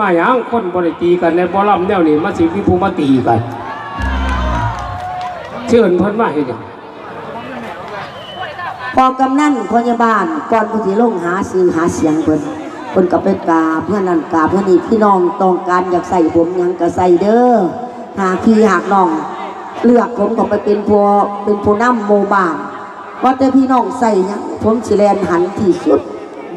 มาหยังคนบ่ได้ตีกันในบ่ลำแนวนี้มาสิมีผู้มาตีกัน เชิญเพิ่นมาเฮ็ดหยังพอกำนันพยาบาลก่อนผู้ที่ลงหาซื้อหาเสียงเพิ่นเพิ่นก็ไปกราบเพื่อนนั่นกราบเพื่อนนี่พี่น้องต้องการอยากใส่ผมหยังก็ใส่เด้อหาพี่หากน้อง เลือกผมก็ไปเป็นผู้เป็นผู้นำหมู่บ้านว่าแต่พี่น้องใส่หยังผมสิแลนหันที่สุด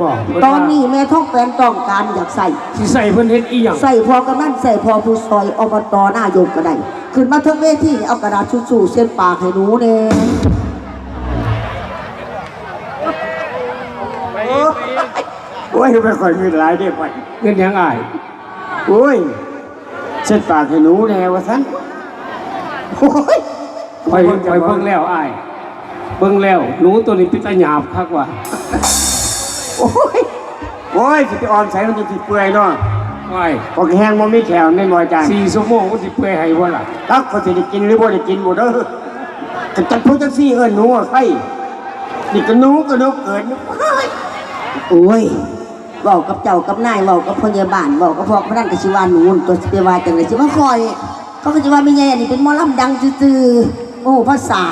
บอกเพิ่ตว่าอนนี้แม่ท้องแฟนต้องการอยากใส่สิใส่เพิ่นเฮ็ดอีหยังใส่พอกำนันใส่พอผู้ซอยอบตหน้ายกก็ได้ขึ้นมาเทั้งเวทีเอากระดาษชู่ๆเส้นปากให้หนูเน่โอ้ยไม่ค่อยมีหลายได้ไปเงินหยังอ้ายโอ้ยเช็ดปากให้หนูแน่วะท่านโอ้ยไปไปเบิ่งแล้วอ้ายเบิ่งแล้วหนูตัวนี้เป็นตาหยาบคักว่ะ โอ้ยโอ้ยสิไปอ่อนใส่มันจะติเปื่อยเนาะอ้ายพอแห้งมันไม่แขวแน่นอนจานสี่ชั่วโมงมันสิเปื่อยให้บ่ล่ะตักเขาสิได้กินหรือบ่ได้กินบ่เด้อกันจัดพวกจังซี่เอิ้นหนูอะไข่นี่ก็หนูก็หนูเกิดหนูเฮ้ยโอ้ยเว้ากับเจ้ากับนายเว้ากับพยาบาลเว้ากับพ่อพนันกับชิวาหนูนตัวสิไปว่าจังได๋สิว่าคอย เขาก็จะว่าไม่ใหญ่อันนี้เป็นหมอลำดังซื่อๆโอ้ภาษา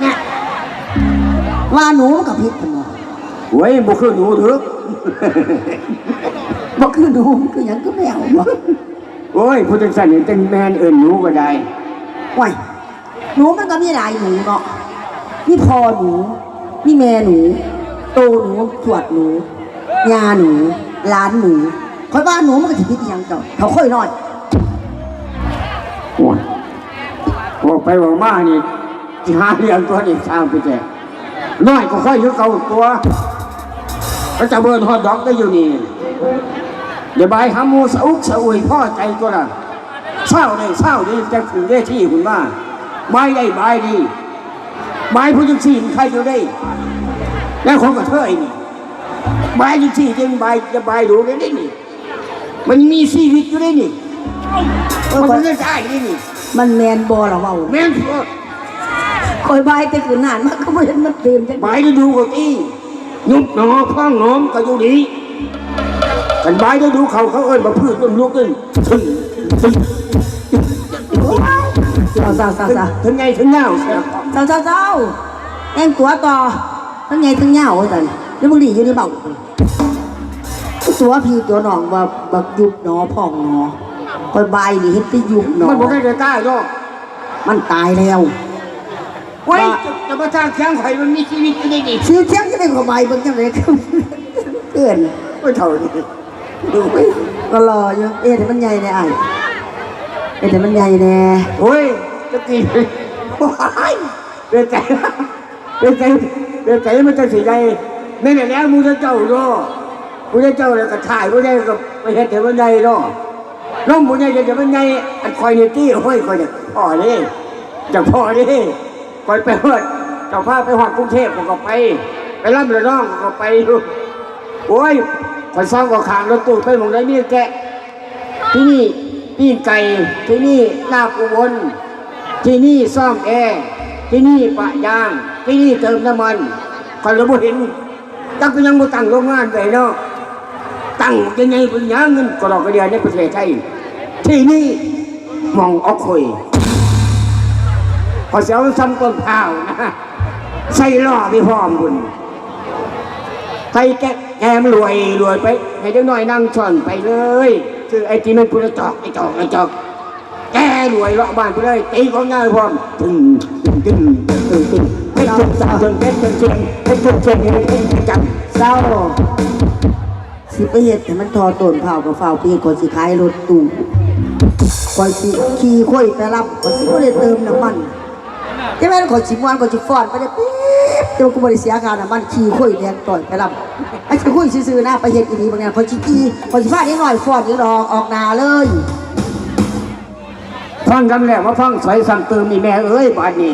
เนี่ยว่าหนูมันกับพิษกัน เนาะโอ้ยบ่คือหนูเด้อบ่คือหนูมันคือหยังก็แมวบ่โอ้ยผู้จังซั่นนี่เป็นแม่นเอิ้นหนูก็ได้ว้ายหนูมันก็มีหลายหนูเนาะมีพ่อหนูมีแม่หนู โตหนูสวดหนูยาหนูหลานหนูคอยว่าหนูมันก็สิพิษอีหยังเจ้าเขาค่อยน้อยโอ้ยบอกไปบอกมานี่สิหาเรื่องตัวนี้สร้างไปแจกน้อยก็ค่อยอยู่เก่าตัว ก็จะเบิร์นฮอตดอกได้อยู่นี่เดี๋ยวบายหาหมูสะอุกสะอุยพ่อใจตัวละเศร้าเลยเศร้าดีจะถึงได้ที่คุณว่าบายได้บายดีบายผู้ยังสี่ใครอยู่ได้ แล้วคนก็เท่ยนี่บายยังสี่จึงบายจะบายดูได้นี่ มันมีชีวิตอยู่ได้นี่มันไม่ได้ได้นี่มันแมนบ่ล่ะเว้าแม่นพวกคอยบายแต่คืนนานมันก็บ่เห็นมันเต็มจังบายได้ดูกับที่ ยุบหนอพ้องหนอมก็อยู่ดีกันบายได้ดูเขาเขาเอิ้นมาพืชต้นลุกขึ้นถึงถึงเศร้าเศร้าเศร้าเศร้าถึงไงถึงเงาเศร้าเศร้าเศร้าแองตัวต่อทั้งไงทั้งเหงาจันแล้วมึงดีอยู่ในเบ้าตัวพี่ตัวน้องว่าบักยุบหนอพ่องหนอคอยบายนี่เฮ็ดไปยุบหนอมันบอกให้ได้ใต้ดอกมันตายแล้ว ไว้จะจะมาสร้างแข้งไข่มันมีชีวิตอยู่ได้นี่ซื้อเชียงจะได้ขอบายเบิ่งจังได๋เอื้อนไม่เท่านี้ดูไปก็รออยู่เอ๊ะแต่มันใหญ่แน่อ้ายเอ๊ะแต่มันใหญ่แน่โอ้ยจะกี่ว้ายเดือดใจเดือดใจเดือดใจมันจะสีใจไม่แน่แล้วมูจะเจ้าเนาะมูจะเจ้าเลยก็ถ่ายมูได้ก็ไปเห็นแต่มันใหญ่เนาะน้องมูใหญ่จะมันใหญ่อันคอยนี่ตี้ห้อยคอยเนี่ยพ่อนี่จะพ่อนี่ คอยไปหอดเจ้าพาไปหอดกรุงเทพผมก็ไป ไปรับเลยน้องผมก็ไปดูโอ้ยคอยซ่องก็ขางรถตู้ไปหมองได้นี่แกะ ที่นี่ปีนไก่ที่นี่ลาบอุบลที่นี่ซ่อมแอร์ที่นี่ปะยาง ที่นี่เติมน้ำมันคอยระบุเห็นตั้งก็ยังบ่ตั้งโรงงานไปเนาะตั้งยังไงเป็นยังเงินกระดอกกระเดียในประเทศไทยที่นี่มองออกคอย อเสียวซ้ำต้นข้าวนะใส่ล่อพี่พ้อมคุณใส่แกแกมรวยรวยไปให้เด็กน้อยนั่งช่อนไปเลยคือไอ้ที่มันพูดจอกไอ้จอกไอ้จอกแกรวยเลาะบ้านไปเลยตีของง่ายพร้อมตึงตึงตึงตึงตึงให้จุดสาวจนเป็นจนเชียงให้จุดเชียงให้เป็นจับเศร้าสิไปเฮ็ดให้มันทอต้นเผากับเฝ้าปีก่อนสิขายรถตู้ก่อนสิขี่ค่อยไปรับก่อนสิบ่ได้เติมน้ำมัน ใช่ไหมก่อนสิม่วนก่อนสิฟ้อนไปได้ปี๊บเดี๋ยวกูบ่ได้เสียค่าน้ำมันขี่ค่อยแดงต่อยไปรับไอ้สิคุยซื่อๆนะไปเฮ็ดอีนีบางงานก่อนสิขี่ก่อนสิพาเด็กน้อยฟ้อนอีดอกออกหน้าเลยฟังกันแล้วมาฟังสอยสั่งเติมนี่แม่เอ้ยบ้านนี้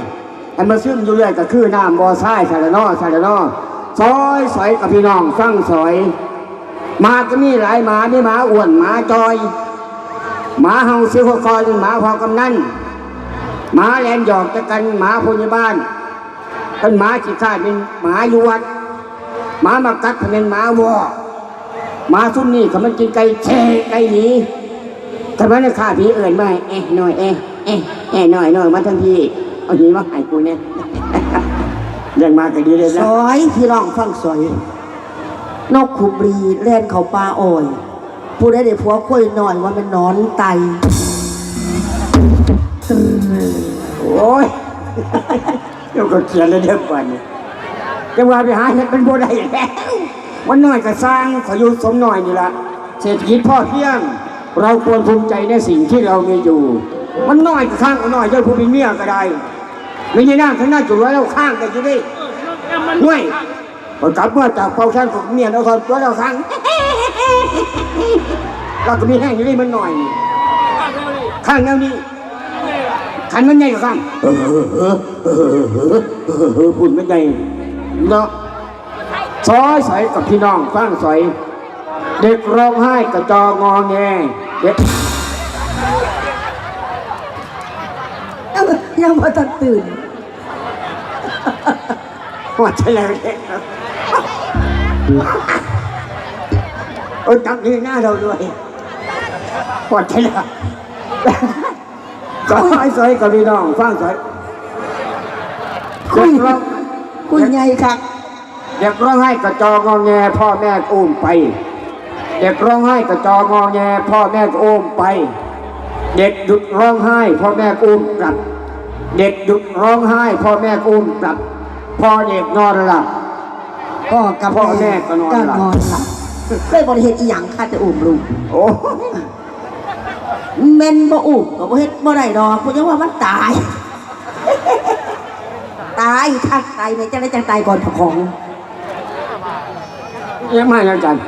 อันมาซึมอยู่เรื่อยก็คือน้ำบ่อทรายสารนอสารนอซอยสอยกับพี่น้องฟังสอยหมาก็มีหลายหมามีหมาอ้วนหมาจอยหมาเฮาซื้อหัวคอยหมาพอกำนัน หมาแลนหยอกตะกันหมาพยาบาลเป็นหมาขี้ข้าเป็นหมาอยู่วัดหมามากัดเป็นหมาวัวหมาซุ่มนี่เขามันกินไก่แช่ไก่หนีทำไมเนี่ยข้าผีเอิญมาเอ๊ะหน่อยเอ๊ะเอ๊ะเอ๊ะหน่อยหน่อยมาทั้งพี่เอาหนีมาให้กูเนี่ยเรื่องมาก็ดีเลยนะสอยพี่ร้องฟังซอยนกขุบรีแล่นเขาปลาอ่อยผู้ใดได้ผัวคุยหน่อยว่าเป็นนอนไต โอ้ยเดี๋ยวก็เขียนเลยเดี๋ยวก่อนเนี่ยจะว่าไปหาเห็ดเป็นโบได้แล้ววันน้อยก็สร้างขออยู่สมหน่อยนี่ละเศรษฐกิจพ่อเพียง เราควรภูมิใจในสิ่งที่เรามีอยู่ มันน้อยก็ข้างก็น้อยเจ้าผู้เป็นเมียก็ได้ไม่ใช่นั่งข้างหน้าจุดไว้แล้วข้างกันอยู่ดิหน่วยพอกลับมาจากเฝ้าแข้งของเมียเราทอนตัวเราข้างเราก็มีแห้งอยู่ดิมันหน่อย ข้างแนวนี้ ขันมันใหญ่กว่าข้างเออเออเออเออเออเออพูดไม่ใหญ่เนาะซอยใสกับพี่น้องฟังใสเด็กร้องไห้กระจองอแงเด็กยังมาตันตื่นหัวใจเลยเด็กครับเออจับยืนหน้าเราด้วยหัวใจเลย ซอยใสกับพี่น้องฟังใสคุเด็ยกร้องคุยไงครับเด็กร้องไห้กระจองอแงพ่อแม่ก็อุ้มไป เด็กร้องไห้กระจองอแงพ่อแม่ก็อุ้มไป เด็กหยุดร้องไห้พ่อแม่ก็อุ้มกลับ เด็กหยุดร้องไห้พ่อแม่ก็อุ้มกลับพ่อเด็กนอนหลับพ่อกับพ่อแม่ก็นอนหลับก็นอนหลับเลยบริเหตุอีหยังข้าจะอุ้มลูกโอ้ แม่นบ่อุกก็บ่เฮ็ดบ่ได้ดอกเพราะว่ามันตาย ตายถ้าตายในจังได้จังตายก่อนเจ้าของ เยอะมากอาจารย์